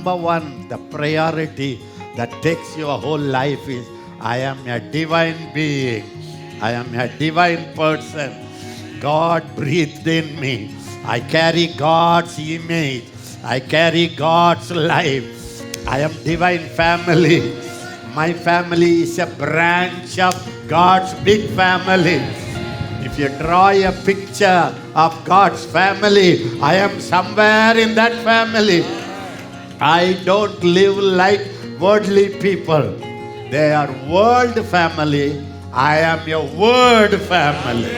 number one, the priority that takes your whole life is I am a divine being. I am a divine person. God breathed in me. I carry God's image. I carry God's life. I am divine family. My family is a branch of God's big family. If you draw a picture of God's family, I am somewhere in that family. I don't live like worldly people. They are world family. I am your word family.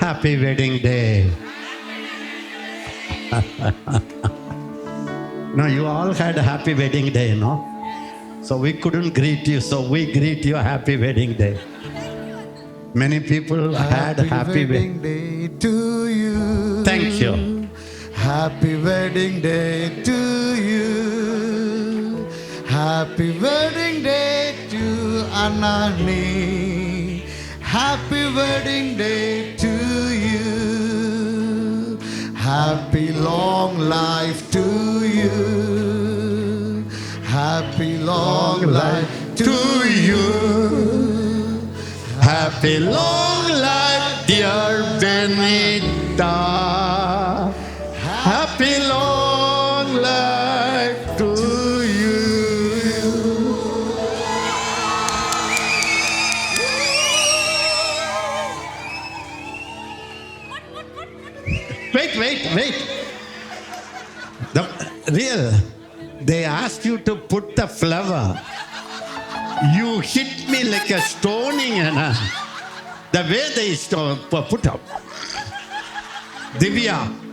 Happy wedding day. no, you all had a happy wedding day, no? So we couldn't greet you, so we greet you a happy wedding day. Many people had happy wedding. wedding day to you. Thank you. Happy wedding day to you. Happy wedding day to Anani. Happy wedding day to you. Happy long life to you. Happy long life to you. Happy long life, dear Benita. Wait, wait, wait. The real, they asked you to put the flower. You hit me like a stoning, Anna. The way they put up. Divya.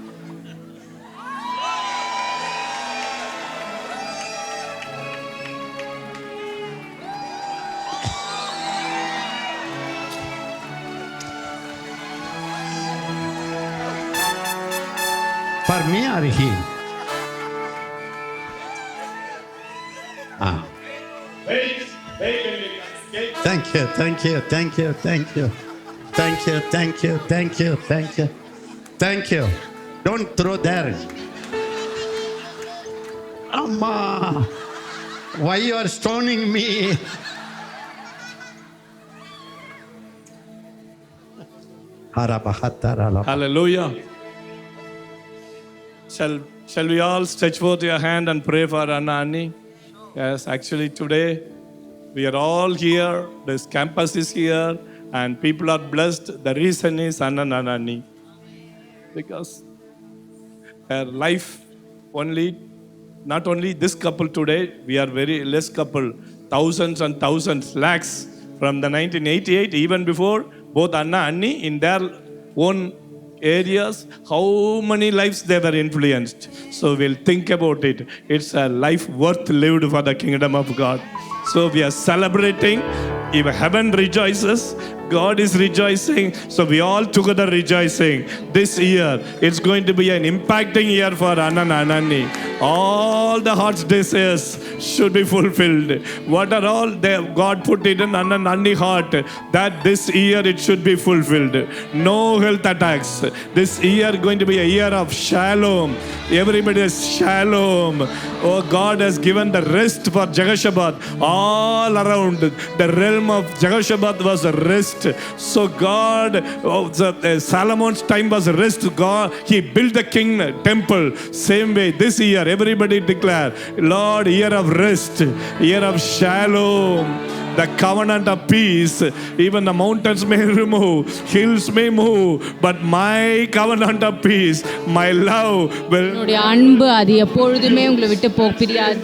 Me or? Ah. Thank you, thank you, thank you, thank you. Thank you, thank you, thank you, thank you. Thank you. Don't throw there. Amma, why you are stoning me? Hallelujah. Shall, shall we all stretch forth your hand and pray for Anna Anni? Yes, actually, today we are all here. This campus is here, and people are blessed. The reason is Anni. Because her life only, not only this couple today, we are very less couple, thousands and thousands, lakhs from the 1988, even before, both Anna and in their own areas, how many lives they were influenced. So we'll think about it. It's a life worth lived for the kingdom of God. So we are celebrating. If heaven rejoices, God is rejoicing. So we all together rejoicing. This year, it's going to be an impacting year for Anand Anani. All the heart's desires should be fulfilled. What are all they, God put it in Anand Anani heart that this year it should be fulfilled. No health attacks. This year going to be a year of shalom. Everybody is shalom. Oh, God has given the rest for Jagashabat all around. The realm of Jagashabat was a rest. So God, oh, the, uh, Solomon's time was rest. God, he built the king temple. Same way this year, everybody declare, Lord, year of rest, year of shalom the covenant of peace. Even the mountains may remove, hills may move, but my covenant of peace, my love will. உன்னுடைய அன்பு அது எப்பொழுதுமே உங்களை விட்டு போக பிரியாது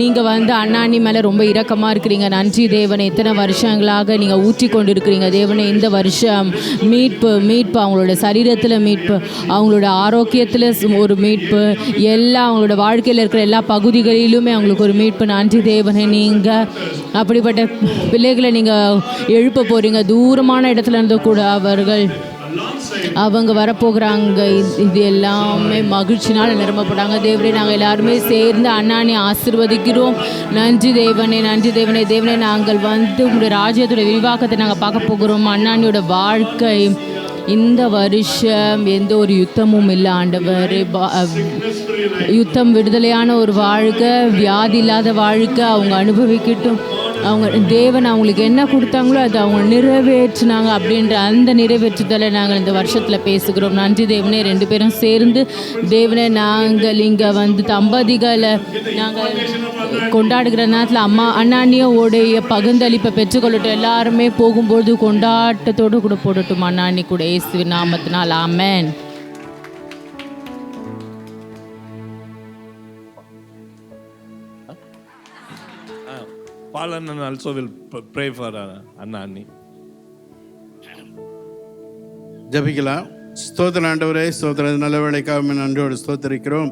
நீங்கள் வந்து அண்ணாணி மேலே ரொம்ப இரக்கமாக இருக்கிறீங்க. நன்றி தேவனை. எத்தனை வருஷங்களாக நீங்கள் ஊற்றி கொண்டு இருக்கிறீங்க தேவனை இந்த வருஷம் மீட்பு மீட்பு அவங்களோட சரீரத்தில் மீட்பு அவங்களோட ஆரோக்கியத்தில் ஒரு மீட்பு எல்லா அவங்களோட வாழ்க்கையில் இருக்கிற எல்லா பகுதிகளிலுமே அவங்களுக்கு ஒரு மீட்பு. நன்றி தேவனை நீங்கள் அப்படிப்பட்ட பிள்ளைகளை நீங்கள் எழுப்ப போகிறீங்க தூரமான இடத்துல இருந்து கூட அவர்கள் அவங்க வரப்போகிறாங்க. இது- இது எல்லாமே மகிழ்ச்சினால் நிரம்பப்படுறாங்க தேவனே நாங்கள் எல்லாருமே சேர்ந்து அண்ணானை ஆசிர்வதிக்கிறோம். நன்றி தேவனே நன்றி தேவனே தேவனே நாங்கள் வந்து உங்களுடைய ராஜ்யத்துடைய விரிவாக்கத்தை நாங்கள் பார்க்க போகிறோம். அண்ணாணியோட வாழ்க்கை இந்த வருஷம் எந்த ஒரு யுத்தமும் இல்லை ஆண்டவர். யுத்தம் விடுதலையான ஒரு வாழ்க்கை வியாதி இல்லாத வாழ்க்கை அவங்க அனுபவிக்கட்டும். அவங்க தேவன் அவங்களுக்கு என்ன கொடுத்தாங்களோ அதை அவங்க நிறைவேற்றினாங்க அப்படின்ற அந்த நிறைவேற்றுதலை நாங்கள் இந்த வருஷத்தில் பேசுகிறோம். நன்றி தேவனே ரெண்டு பேரும் சேர்ந்து தேவனே நாங்கள் இங்கே வந்து தம்பதிகளை நாங்கள் கொண்டாடுகிற நேரத்தில் அம்மா அண்ணாண்ணியோடைய பகிர்ந்தளிப்பை பெற்றுக்கொள்ளட்டும். எல்லாருமே போகும்போது கொண்டாட்டத்தோடு கூட போடட்டும். அண்ணாண்ணி கூட இயேசு நாமத்தினால். ஆமேன். Paul and also will pray for uh, Anna Anni. ஜபிக்கலாம். ஸ்தோத்திர ஆண்டவரே ஸ்தோத்திர நல்ல வேலைக்காக நன்றியோடு ஸ்தோத்தரிக்கிறோம்.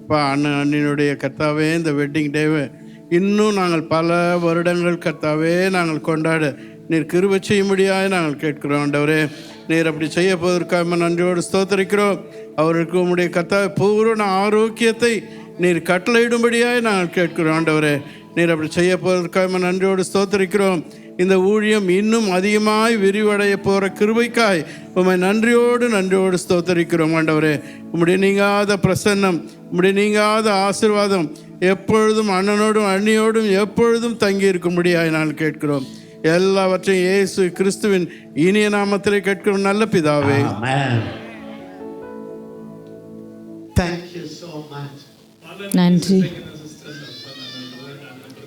இப்போ அண்ணன் அண்ணினுடைய கர்த்தாவே இந்த வெட்டிங் டேவை இன்னும் நாங்கள் பல வருடங்கள் கர்த்தாவே நாங்கள் கொண்டாட நீர் கிருப செய்யும்படியாக நாங்கள் கேட்கிறோம் ஆண்டவரே. நீர் அப்படி செய்ய போவதற்காக நன்றியோடு ஸ்தோத்தரிக்கிறோம். அவருக்கு உங்களுடைய கர்த்தாவை பூரண ஆரோக்கியத்தை நீர் கட்டளையிடும்படியாக நாங்கள் கேட்கிறோம் ஆண்டவரே. நீர் அப்படி செய்ய போவதற்காக நன்றியோடு ஸ்தோத்தரிக்கிறோம். இந்த ஊழியம் இன்னும் அதிகமாய் விரிவடைய போகிற கிருபைக்காய் உம்மை நன்றியோடு நன்றியோடு ஸ்தோத்தரிக்கிறோம் ஆண்டவரே. உம்முடைய நீங்காத பிரசன்னம் உம்முடைய நீங்காத ஆசிர்வாதம் எப்பொழுதும் அண்ணனோடும் அண்ணியோடும் எப்பொழுதும் தங்கி இருக்கும்படியாய் நான் கேட்கிறோம். எல்லாவற்றையும் இயேசு கிறிஸ்துவின் இனிய நாமத்திலே கேட்கிறோம் நல்ல பிதாவே. Amen. Thank you so much. நன்றி.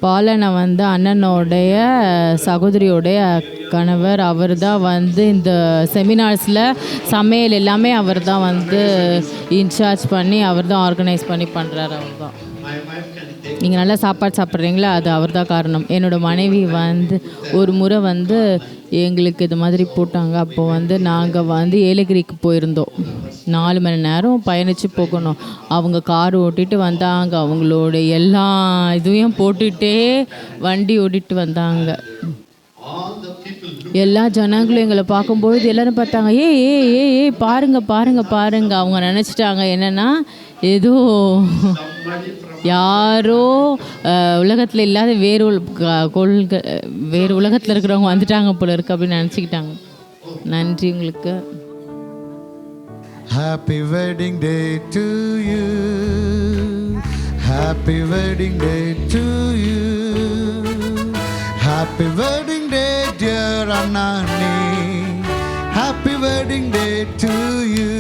பாலனை வந்து அண்ணனோடைய சகோதரியோடைய கணவர் அவர் தான் வந்து இந்த செமினார்ஸில் சமையல் எல்லாமே அவர் தான் வந்து இன்சார்ஜ் பண்ணி அவர் தான் ஆர்கனைஸ் பண்ணி பண்ணுறாரு அவர் தான் நீங்கள் நல்லா சாப்பாடு சாப்பிட்றீங்களா? அது அவர் தான் காரணம். என்னோட மனைவி வந்து ஒரு முறை வந்து எங்களுக்கு இது மாதிரி போட்டாங்க. அப்போ வந்து நாங்கள் வந்து ஏலகிரிக்கு போயிருந்தோம். நாலு மணி நேரம் பயணித்து போகணும். அவங்க கார் ஓட்டிட்டு வந்தாங்க. அவங்களோட எல்லா இதுவையும் போட்டுகிட்டே வண்டி ஓட்டிட்டு வந்தாங்க. எல்லா ஜனங்களும் எங்களை பார்க்கும்போது எல்லாரும் பார்த்தாங்க. ஏ ஏ ஏ ஏ பாருங்க பாருங்க பாருங்க. அவங்க நினச்சிட்டாங்க என்னன்னா ஏதோ யாரோ உலகத்தில் இல்லாத வேறு கொள்கை வேறு உலகத்தில் இருக்கிறவங்க வந்துட்டாங்க போல இருக்கு அப்படின்னு நினச்சிக்கிட்டாங்க நன்றி உங்களுக்கு happy wedding day to you happy wedding day to you happy wedding day dear அண்ணாணி happy wedding day to you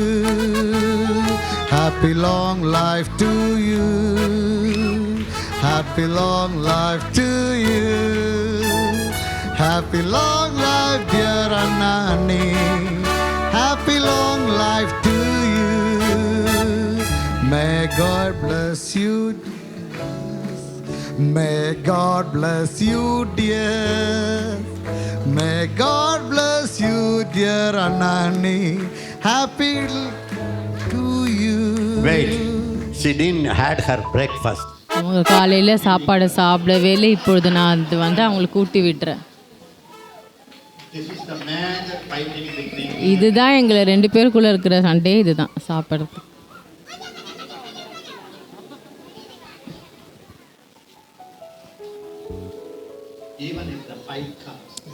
Happy long life to you. Happy long life to you. Happy long life, dear Anani. Happy long life to you. May God bless you. May God bless you, dear. May God bless you, dear Anani. Happy Wait. She didn't had her breakfast. அவங்க காலையில் சாப்பாடு சாப்பிடவே இல்லை இப்பொழுது நான் அது வந்து அவங்களுக்கு ஊட்டி விட்டுறேன் இதுதான் எங்களை ரெண்டு பேருக்குள்ளே இருக்கிற சண்டே இதுதான் சாப்பிட்றது.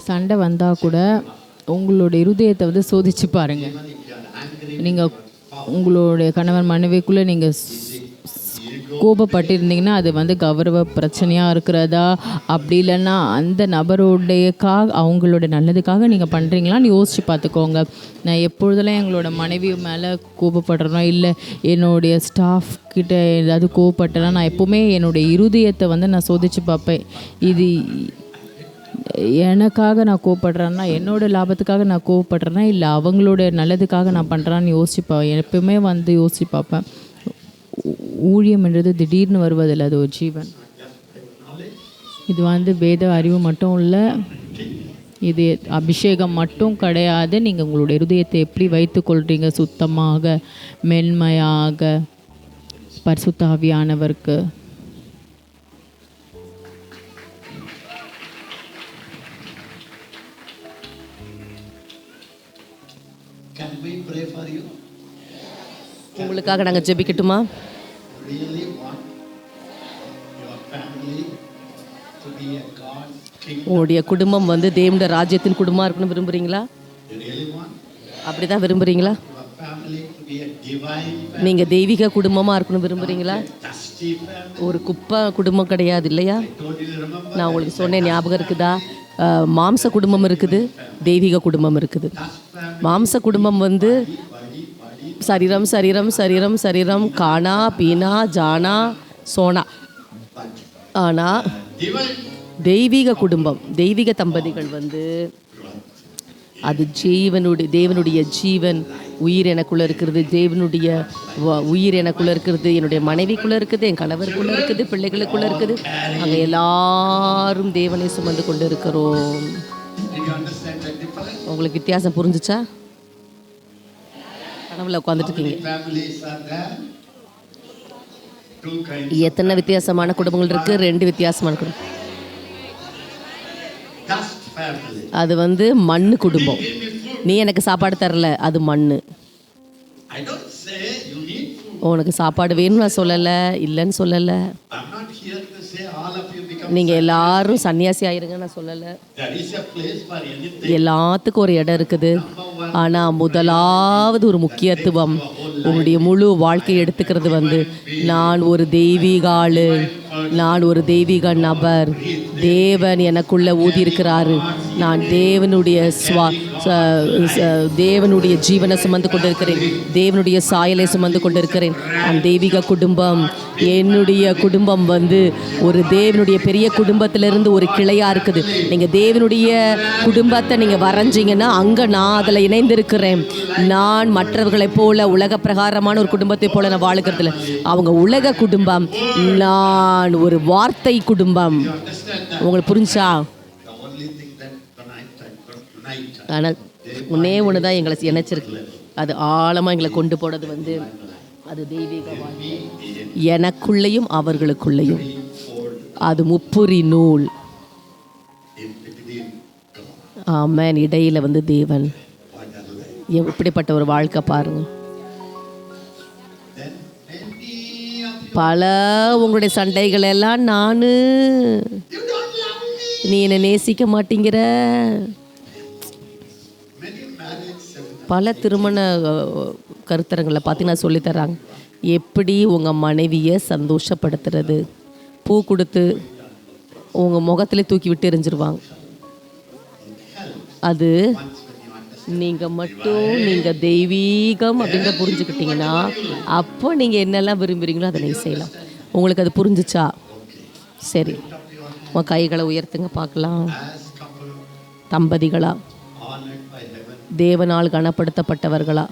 சண்டை வந்தால் கூட உங்களோட இருதயத்தை வந்து சோதிச்சு பாருங்க நீங்கள் உங்களுடைய கணவன் மனைவிக்குள்ளே நீங்கள் கோபப்பட்டிருந்தீங்கன்னா அது வந்து கௌரவ பிரச்சனையாக இருக்கிறதா? அப்படி இல்லைன்னா அந்த நபருடையக்காக அவங்களோட நல்லதுக்காக நீங்கள் பண்ணுறீங்களான்னு யோசித்து பார்த்துக்கோங்க. நான் எப்பொழுதெல்லாம் எங்களோட மனைவி மேலே கோபப்படுறேனோ இல்லை என்னுடைய ஸ்டாஃப் கிட்ட ஏதாவது கோபப்பட்டேன்னா நான் எப்போவுமே என்னுடைய இருதயத்தை வந்து நான் சோதித்து பார்ப்பேன். இது எனக்காக நான் கோவப்படுறேன்னா என்னோட லாபத்துக்காக நான் கோவப்படுறேன்னா இல்லை அவங்களோட நல்லதுக்காக நான் பண்ணுறான்னு யோசிப்பேன் எப்பவுமே வந்து யோசிச்சு பார்ப்பேன் ஊழியம்ன்றது ஊழியம் என்றது திடீர்னு வருவதில்லை அது ஒரு ஜீவன். இது வந்து வேத அறிவு மட்டும் இல்லை இது அபிஷேகம் மட்டும் கிடையாது. நீங்கள் உங்களுடைய இருதயத்தை எப்படி வைத்துக்கொள்கிறீங்க சுத்தமாக மென்மையாக பரிசுத்தாவியானவருக்கு உங்களுக்காக நாங்கள் ஜெபிக்கட்டுமா? உங்களுடைய குடும்பம் வந்து தேவனுடைய ராஜ்யத்தின் குடும்பமாக இருக்கணும்னு விரும்புகிறீங்களா அப்படி தான் விரும்புகிறீங்களா நீங்கள் தெய்வீக குடும்பமாக இருக்கணும் விரும்புகிறீங்களா ஒரு குப்பை குடும்பம் கிடையாது இல்லையா? நான் உங்களுக்கு சொன்னேன் ஞாபகம் இருக்குதா? மாம்ச குடும்பம் இருக்குது தெய்வீக குடும்பம் இருக்குது. மாம்ச குடும்பம் வந்து சரீரம் சரீரம் சரீரம் சரீரம் கானா பீனா ஜானா சோனா ஆனால் தெய்வீக குடும்பம் தெய்வீக தம்பதிகள் வந்து அது ஜீவனுடைய தேவனுடைய ஜீவன் உயிர் எனக்குள்ள இருக்கிறது தேவனுடைய உயிர் எனக்குள்ள இருக்கிறது என்னுடைய மனைவிக்குள்ள இருக்குது என் கணவருக்குள்ள இருக்குது பிள்ளைகளுக்குள்ள இருக்குது. அங்கே எல்லாரும் தேவனை சுமந்து கொண்டு இருக்கிறோம் உங்களுக்கு வித்தியாசம் புரிஞ்சுச்சா? கனவுல உட்காந்துட்டு இருக்கீங்க. எத்தனை வித்தியாசமான குடும்பங்கள் இருக்கு? ரெண்டு வித்தியாசமான குடும்பம். அது வந்து மண்ணு குடும்பம். நீ எனக்கு சாப்பாடு தரல அது மண்ணு. உனக்கு சாப்பாடு வேணும்னு நான் சொல்லலை இல்லைன்னு சொல்லலை. நீங்கள் எல்லாரும் சன்னியாசி ஆயிருங்க நான் சொல்லலை. எல்லாத்துக்கும் ஒரு இடம் இருக்குது ஆனால் முதலாவது ஒரு முக்கியத்துவம் உன்னுடைய முழு வாழ்க்கையை எடுத்துக்கிறது வந்து நான் ஒரு தெய்வீக ஆளு நான் ஒரு தெய்வீக நபர். தேவன் எனக்குள்ள ஊதியிருக்கிறாரு. நான் தேவனுடைய ஸ்வா ச- தேவனுடைய ஜீவனை சுமந்து கொண்டிருக்கிறேன். தேவனுடைய சாயலை சுமந்து கொண்டிருக்கிறேன். நான் தெய்வீக குடும்பம். என்னுடைய குடும்பம் வந்து ஒரு தேவனுடைய பெரிய குடும்பத்திலிருந்து ஒரு கிளையாக இருக்குது. நீங்கள் தேவனுடைய குடும்பத்தை நீங்கள் வரைஞ்சிங்கன்னா அங்கே நான் அதில் இணைந்திருக்கிறேன். நான் மற்றவர்களைப் போல உலக பிரகாரமான ஒரு குடும்பத்தை போல நான் வாழுகிறது அவங்க உலக குடும்பம். நான் ஒரு வார்த்தை குடும்பம். உங்களுக்கு புரிஞ்சா? ஆனால் ஒன்னே ஒன்று தான் எங்களை இணைச்சிருக்கு. அது ஆழமாக எங்களை கொண்டு போனது வந்து அது தெய்வீக எனக்குள்ளேயும் அவர்களுக்குள்ளேயும். அது முப்புரி நூல். ஆமேன் இடையில வந்து தேவன். எப்படிப்பட்ட ஒரு வாழ்க்கை பாருங்க. பல உங்களுடைய சண்டைகள் எல்லாம் நான். நீ என்னை நேசிக்க மாட்டேங்கிற. பல திருமண கருத்தரங்களை பார்த்தீங்கன்னா சொல்லித் தர்றாங்க. எப்படி உங்கள் மனைவியை சந்தோஷப்படுத்துறது? பூ கொடுத்து உங்கள் முகத்தில் தூக்கி விட்டு எரிஞ்சிருவாங்க. அது நீங்கள் மட்டும் நீங்கள் தெய்வீகம் அப்படின்றத புரிஞ்சுக்கிட்டீங்கன்னா அப்போ நீங்கள் என்னெல்லாம் விரும்புகிறீங்களோ அதை நீங்கள் செய்யலாம். உங்களுக்கு அது புரிஞ்சிச்சா? சரி. உங்கள் கைகளை உயர்த்துங்க பார்க்கலாம். தம்பதிகளா? தேவனால் கனப்படுத்தப்பட்டவர்களா?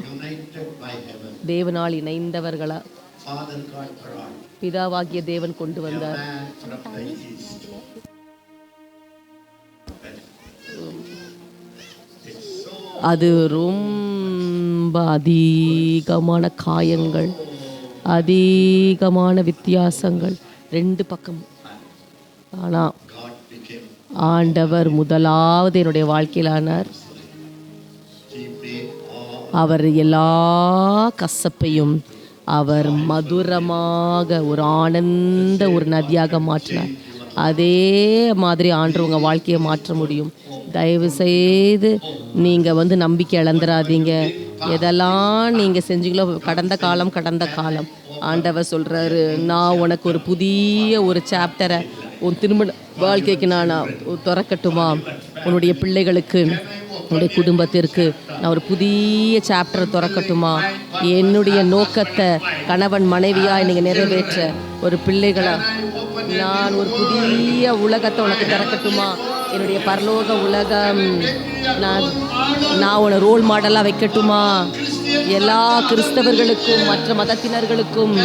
தேவனால் இணைந்தவர்களா? பிதாவாகிய தேவன் கொண்டு வந்தார். அது ரொம்ப அதிகமான காயங்கள் அதிகமான வித்தியாசங்கள். ரெண்டு பக்கம். ஆனால் ஆண்டவர் முதலாவது என்னுடைய வாழ்க்கையிலானார் அவர் எல்லா கசப்பையும் அவர் மதுரமாக ஒரு ஆனந்த ஒரு நதியாக மாற்றினார். அதே மாதிரி ஆண்டு உங்கள் வாழ்க்கையை மாற்ற முடியும். தயவு செய்து நீங்கள் வந்து நம்பிக்கை இழந்துடாதீங்க எதெல்லாம் நீங்கள் செஞ்சீங்களோ கடந்த காலம் கடந்த காலம். ஆண்டவர் சொல்கிறாரு நான் உனக்கு ஒரு புதிய ஒரு சாப்டரை உன் திருமண வாழ்க்கைக்கு நான் திறக்கட்டுமா? உன்னுடைய பிள்ளைகளுக்கு உன்னுடைய குடும்பத்திற்கு நான் ஒரு புதிய சாப்டரை திறக்கட்டுமா? என்னுடைய நோக்கத்தை கணவன் மனைவியாக நீங்கள் நிறைவேற்ற ஒரு பிள்ளைகளை நான் ஒரு புதிய உலகத்தை உனக்கு திறக்கட்டுமா? என்னுடைய பரலோக உலகம். நான் நான் உன்னை ரோல் மாடலாக வைக்கட்டுமா? எல்லா கிறிஸ்தவர்களுக்கும் மற்ற மதத்தினர்களுக்கும்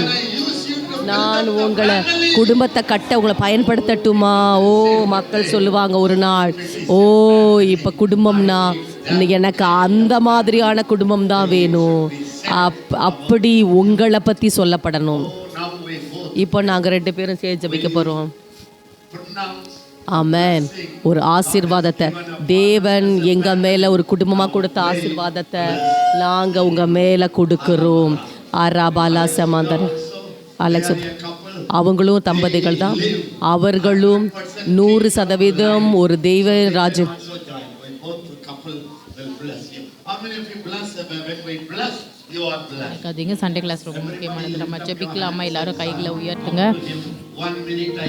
நான் உங்களை குடும்பத்தை கட்ட உங்களை பயன்படுத்தட்டுமா? ஓ மக்கள் சொல்லுவாங்க ஒரு நாள் ஓ இப்போ குடும்பம்னா இன்னைக்கு எனக்கு அந்த மாதிரியான குடும்பம் தான் வேணும். அப் அப்படி உங்களை பற்றி சொல்லப்படணும். இப்போ நாங்கள் ரெண்டு பேரும் சேர்ந்து ஜெபிக்க போகிறோம் ஆமென். ஒரு ஆசீர்வாதத்தை. தேவன் எங்கள் மேலே ஒரு குடும்பமாக கொடுத்த ஆசீர்வாதத்தை நாங்க மேலே கொடுக்குறோம். கொடுக்கிறோம் ஆராபாலா சமாந்தர். அலெக்ஸ் அவங்களும் தம்பதிகள் தான். அவர்களும் நூறு சதவீதம் ஒரு தெய்வ ராஜ்யம். சண்டே கிளாஸ் ரொம்ப முக்கியமானது. நம்ம ஜெபிக்கலாமா? எல்லாரும் கைகளை உயர்த்துங்க.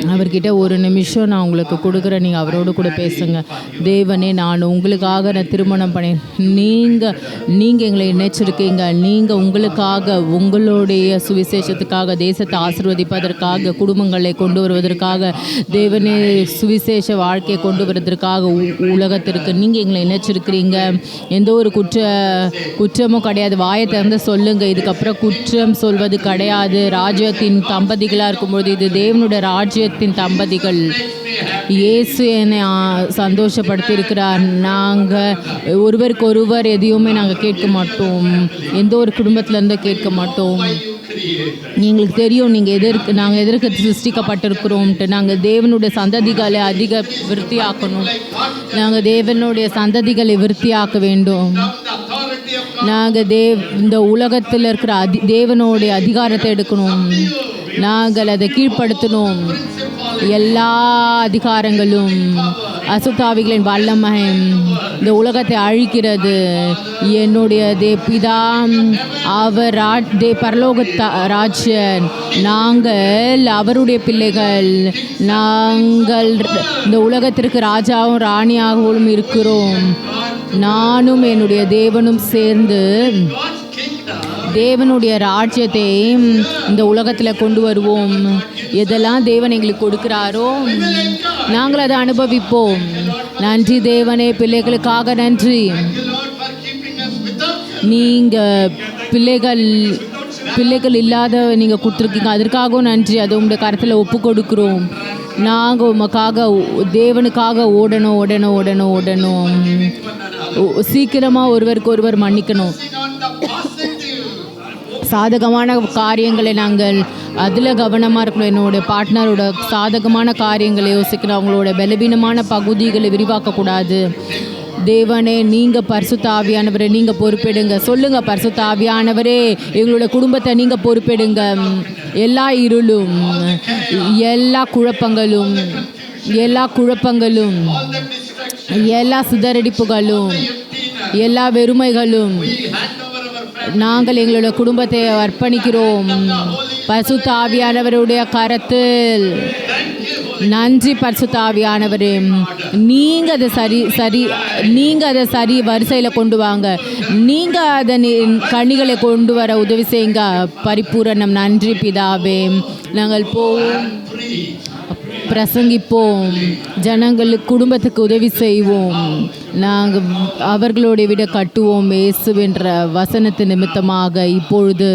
அவர்கிட்ட ஒரு நிமிஷம் நான் உங்களுக்கு கொடுக்குறேன். நீங்கள் அவரோடு கூட பேசுங்க. தேவனே நான் உங்களுக்காக நான் திருமணம் பண்ணேன் நீங்கள் நீங்கள் எங்களை நினைச்சிருக்கீங்க நீங்கள் உங்களுக்காக உங்களுடைய சுவிசேஷத்துக்காக தேசத்தை ஆசிர்வதிப்பதற்காக குடும்பங்களை கொண்டு வருவதற்காக தேவனே சுவிசேஷ வாழ்க்கையை கொண்டு வருவதற்காக உ- உலகத்திற்கு நீங்கள் எங்களை நினைச்சிருக்கிறீங்க எந்த ஒரு குற்ற குற்றமும் கிடையாது. வாயை திறந்து சொல்லுங்க. இதுக்கப்புறம் குற்றம் சொல்வது கிடையாது. ராஜ்யத்தின் தம்பதிகளாக இருக்கும்பொழுது இது தேவனுடைய ராஜ்யத்தின் தம்பதிகள் இயேசு என்னை சந்தோஷப்படுத்தியிருக்கிறார். நாங்கள் ஒருவருக்கு ஒருவர் எதையுமே நாங்கள் கேட்க மாட்டோம். எந்த ஒரு குடும்பத்திலேருந்து கேட்க மாட்டோம். எங்களுக்கு தெரியும் நீங்கள் எதற்கு நாங்கள் எதற்கு சிருஷ்டிக்கப்பட்டிருக்கிறோம்ட்டு. நாங்கள் தேவனுடைய சந்ததிகளை அதிக விருத்தியாக்கணும். நாங்கள் தேவனுடைய சந்ததிகளை விருத்தியாக்க வேண்டும். நாங்கள் தேவ் இந்த உலகத்தில் இருக்கிற அதி தேவனுடைய அதிகாரத்தை எடுக்கணும். நாங்கள் அதை கீழ்ப்படுத்தணும். எல்லா அதிகாரங்களும் அசுத்தாவிகளின் வல்லமகன் இந்த உலகத்தை அழிக்கிறது. என்னுடைய தே பிதா அவர் ரா தே பரலோக ராஜ்யன். நாங்கள் அவருடைய பிள்ளைகள். நாங்கள் இந்த உலகத்திற்கு ராஜாவும் ராணியாகவும் இருக்கிறோம். நானும் என்னுடைய தேவனும் சேர்ந்து தேவனுடைய ராஜ்யத்தை இந்த உலகத்தில் கொண்டு வருவோம். எதெல்லாம் தேவன் எங்களுக்கு கொடுக்கிறாரோ நாங்கள் அதை அனுபவிப்போம். நன்றி தேவனே பிள்ளைகளுக்காக நன்றி. நீங்கள் பிள்ளைகள் பிள்ளைகள் இல்லாத நீங்கள் கொடுத்துருக்கீங்க. அதற்காகவும் நன்றி. அதை உங்களுடைய கருத்தில் ஒப்பு கொடுக்குறோம் நாங்கள் உமக்காக தேவனுக்காக ஓடணும் ஓடணும் ஓடணும் ஓடணும். சீக்கிரமாக ஒருவருக்கு ஒருவர் மன்னிக்கணும். சாதகமான காரியங்களை நாங்கள் அதில் கவனமாக இருக்கணும். என்னோட பார்ட்னரோட சாதகமான காரியங்களை யோசிக்கணும். அவங்களோட பலவீனமான பகுதிகளை விரிவாக்கக்கூடாது. தேவனே நீங்கள் பரிசுத்தாவியானவரே நீங்கள் பொறுப்பெடுங்க. சொல்லுங்கள் பரிசுத்தாவியானவரே எங்களோட குடும்பத்தை நீங்கள் பொறுப்பெடுங்க. எல்லா இருளும் எல்லா குழப்பங்களும் எல்லா குழப்பங்களும் எல்லா சிதறடிப்புகளும் எல்லா வெறுமைகளும் நாங்கள் எங்களோட குடும்பத்தை அர்ப்பணிக்கிறோம். பசு தாவியானவருடைய கரத்தில். நன்றி பரிசு தாவியானவரே நீங்கள் அதை சரி சரி நீங்கள் அதை சரி வரிசையில் கொண்டு வாங்க. நீங்கள் அதை கனிகளை கொண்டு வர உதவி செய்யுங்க. பரிபூரணம். நன்றி பிதாவே. நாங்கள் போவோம். பிரசங்கிப்போம். ஜனங்களுக்கு குடும்பத்துக்கு உதவி செய்வோம். நாங்கள் அவர்களோட விட கட்டுவோம். இயேசுவென்ற வசனத்து நிமித்தமாக இப்பொழுது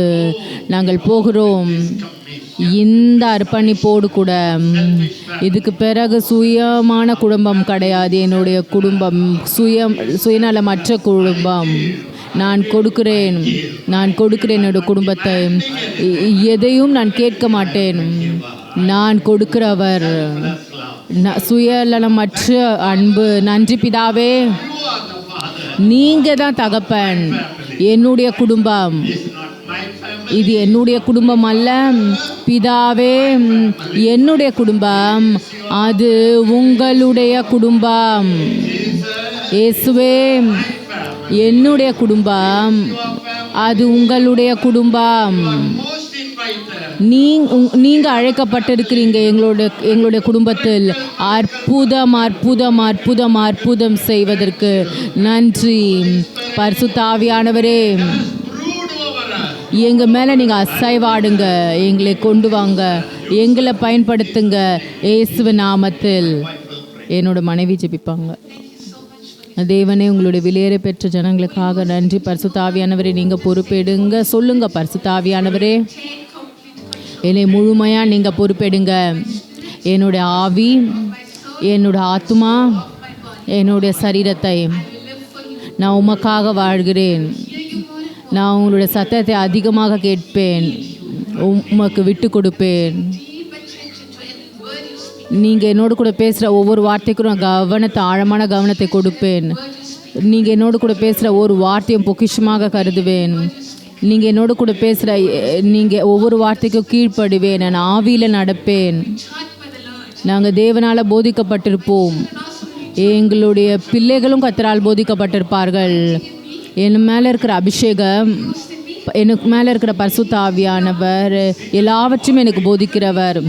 நாங்கள் போகிறோம். இந்த அர்ப்பணிப்போடு கூட இதுக்கு பிறகு சுயமான குடும்பம் கிடையாது. என்னுடைய குடும்பம் சுயம் சுயநலமற்ற குடும்பம். நான் கொடுக்கிறேன். நான் கொடுக்கிறேன் என்னோட குடும்பத்தை. எதையும் நான் கேட்க மாட்டேன். நான் கொடுக்கிறவர் சுயநலமற்ற அன்பு. நன்றி பிதாவே. நீங்க தான் தகப்பன். என்னுடைய குடும்பம். இது என்னுடைய குடும்பம் அல்ல. பிதாவே என்னுடைய குடும்பம். அது உங்களுடைய குடும்பம். இயேசுவே என்னுடைய குடும்பம். அது உங்களுடைய குடும்பம். நீங்க நீங்கள் அழைக்கப்பட்டிருக்கிறீங்க எங்களோட எங்களுடைய குடும்பத்தில். அற்புதம் அற்புதம் அற்புதம் அற்புதம் செய்வதற்கு. நன்றி. பரிசுத்தாவியானவரே எங்கள் மேலே நீங்கள் அசைவாடுங்க எங்களை கொண்டு வாங்க எங்களை பயன்படுத்துங்க இயேசுவ நாமத்தில். என்னோட மனைவி ஜெபிப்பாங்க. தேவனே உங்களுடைய விலையேற பெற்ற ஜனங்களுக்காக நன்றி. பரிசுத்தாவியானவரே நீங்கள் பொறுப்பெடுங்க. சொல்லுங்க பரிசுத்தாவியானவரே. என்னை முழுமையாக நீங்கள் பொறுப்பெடுங்க. என்னுடைய ஆவி என்னோட ஆத்மா என்னுடைய சரீரத்தை நான் உமக்காக வாழ்கிறேன். நான் உங்களுடைய சத்தத்தை அதிகமாக கேட்பேன். உமக்கு விட்டு கொடுப்பேன். நீங்கள் என்னோடு கூட பேசுகிற ஒவ்வொரு வார்த்தைக்கும் நான் கவனத்தை ஆழமான கவனத்தை கொடுப்பேன். நீங்கள் என்னோடு கூட பேசுகிற ஒரு வார்த்தையும் பொக்கிஷமாக கருதுவேன். நீங்கள் என்னோடு கூட பேசுகிற நீங்கள் ஒவ்வொரு வார்த்தைக்கும் கீழ்ப்படுவேன். நான் ஆவியில் நடப்பேன். நாங்கள் தேவனால் போதிக்கப்பட்டிருப்போம். எங்களுடைய பிள்ளைகளும் கத்தரால் போதிக்கப்பட்டிருப்பார்கள். என் மேலே இருக்கிற அபிஷேகம் எனக்கு மேலே இருக்கிற பசுத்தாவியானவர் எல்லாவற்றையும் எனக்கு போதிக்கிறவர்.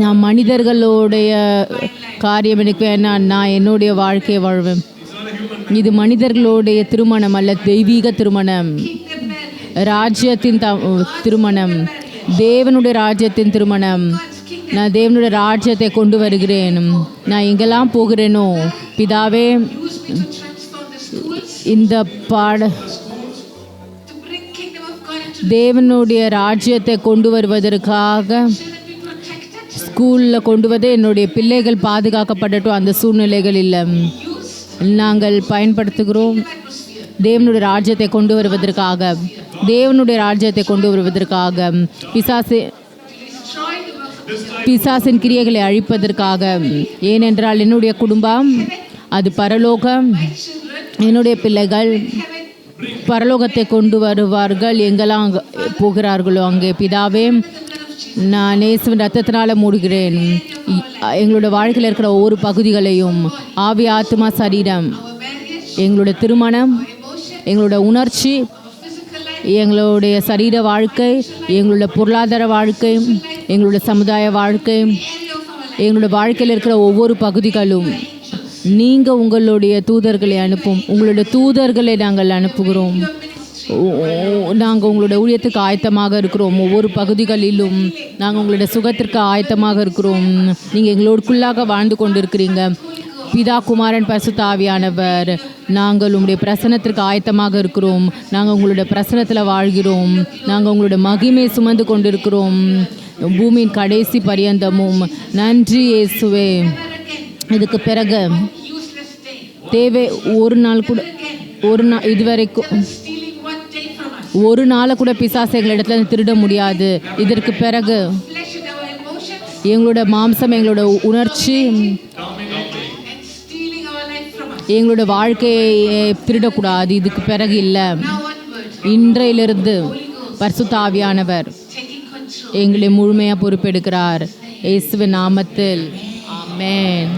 நான் மனிதர்களுடைய காரியம் எனக்கு வேணாம் நான் என்னுடைய வாழ்க்கையை வாழ்வேன். இது மனிதர்களுடைய திருமணம் அல்ல தெய்வீக திருமணம். ராஜ்யத்தின் த திருமணம். தேவனுடைய ராஜ்யத்தின் திருமணம். நான் தேவனுடைய ராஜ்யத்தை கொண்டு வருகிறேன். நான் எங்கெல்லாம் போகிறேனோ பிதாவே இந்த பாட தேவனுடைய ராஜ்யத்தை கொண்டு வருவதற்காக ஸ்கூலில் கொண்டு வந்து என்னுடைய பிள்ளைகள் பாதுகாக்கப்படட்டும் அந்த சூழ்நிலைகள் இல்லை. நாங்கள் பயன்படுத்துகிறோம் தேவனுடைய ராஜ்யத்தை கொண்டு வருவதற்காக. தேவனுடைய ராஜ்யத்தை கொண்டு வருவதற்காக. பிசாசு பிசாசின் கிரியைகளை அழிப்பதற்காக. ஏனென்றால் என்னுடைய குடும்பம் அது பரலோகம். என்னுடைய பிள்ளைகள் பரலோகத்தை கொண்டு வருவார்கள். எங்கெல்லாம் போகிறார்களோ அங்கே. பிதாவே நான் நேசுவின் ரத்தத்தினால மூடுகிறேன். எங்களோட வாழ்க்கையில் இருக்கிற ஒவ்வொரு பகுதிகளையும் ஆவி ஆத்மா சரீரம் எங்களோட திருமணம் எங்களோட உணர்ச்சி எங்களுடைய சரீர வாழ்க்கை எங்களோட பொருளாதார வாழ்க்கை எங்களோட சமுதாய வாழ்க்கை எங்களோட வாழ்க்கையில் இருக்கிற ஒவ்வொரு பகுதிகளும் நீங்கள் உங்களுடைய தூதர்களை அனுப்பும். உங்களுடைய தூதர்களை நாங்கள் அனுப்புகிறோம். நாங்கள் உங்களோட ஊழியத்துக்கு ஆயத்தமாக இருக்கிறோம். ஒவ்வொரு பகுதிகளிலும் நாங்கள் உங்களோட சுகத்திற்கு ஆயத்தமாக இருக்கிறோம். நீங்கள் எங்களோடுக்குள்ளாக வாழ்ந்து கொண்டிருக்கிறீங்க. பிதா குமாரன் பசுத்தாவியானவர் நாங்கள் உங்களுடைய பிரசனத்திற்கு ஆயத்தமாக இருக்கிறோம். நாங்கள் உங்களுடைய பிரசனத்தில் வாழ்கிறோம். நாங்கள் உங்களுடைய மகிமை சுமந்து கொண்டிருக்கிறோம். பூமியின் கடைசி பரியந்தமும். நன்றி இயேசுவே. இதுக்கு பிறகு தேவை ஒரு நாள் கூட ஒரு நாள் இதுவரைக்கும் ஒரு நாளை கூட பிசாசு எங்களிடத்துல திருட முடியாது. இதற்கு பிறகு எங்களோட மாம்சம் எங்களோட உணர்ச்சி எங்களோட வாழ்க்கையை திருடக்கூடாது. இதுக்கு பிறகு இல்லை. இன்றையிலிருந்து பரிசுத்த எங்களை முழுமையாக பொறுப்பெடுக்கிறார். இயேசுவின் நாமத்தில். ஆமேன்.